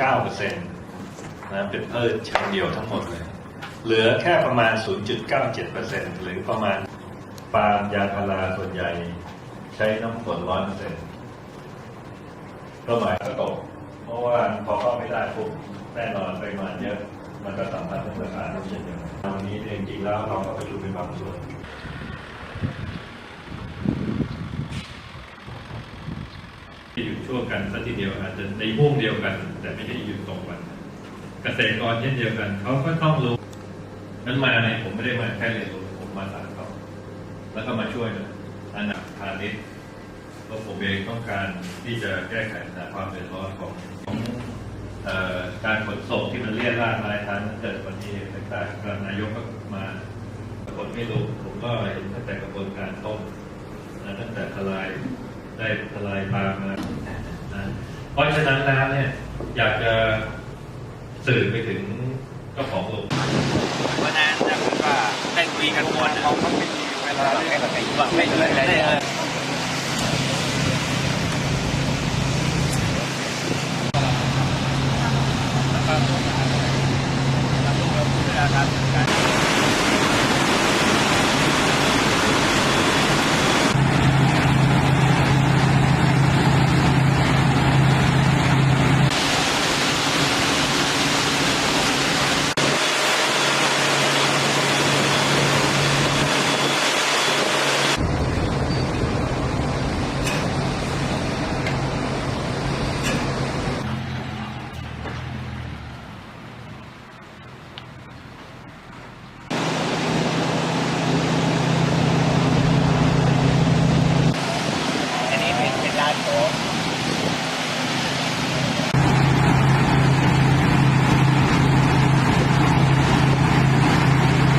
9%นะเป็นพืชเชิงเดียวทั้งหมดเลย เหลือแค่ประมาณ 0.97%หรือประมาณปาล์มยาพาราส่วนใหญ่ใช้น้ำฝนร้อยเปอร์เซ็นต์ก็หมายก็ตก เพราะว่าพอเข้าไม่ได้ปุ๊บแน่นอนปริมาณเยอะ มันก็สัมพันธ์กับราคาน้ำเช่นเดียวกันวันนี้จริงๆแล้วเราก็ประชุมเป็นบางส่วน อยู่ช่วงกันสักทีเดียวอาจจะในห่วงเดียวกัน แต่ไม่ใช่อยู่ตรงวันเกษตรกรเช่นเดียวกันเขาก็ต้องรู้นั้นมาเนี่ยผมไม่ได้มาแค่เรียนรู้ผมมาสานเขาแล้วก็มาช่วยอันดับพาณิชย์เพราะผมเองต้องการที่จะแก้ไขปัญหาความเดือดร้อนของของการขนส่งที่มันเลี่ยราดรายทางเกิดอุบัติเหตุต่างๆก็นายกก็มาคนไม่รู้ผมก็เห็นตั้งแต่กระบวนการต้นนะตั้งแต่ทลาย ได้ทลายปามมานะเพราะฉะนั้นแล้วเนี่ยอยากจะสื่อไปถึงเจ้าของโรงเพราะฉะนั้นถ้าเกิดว่าได้คุยกันทุกคนนเราต้องมีเวลาเรื่องอะไรว่าไม่เลยได้เลยนะครับ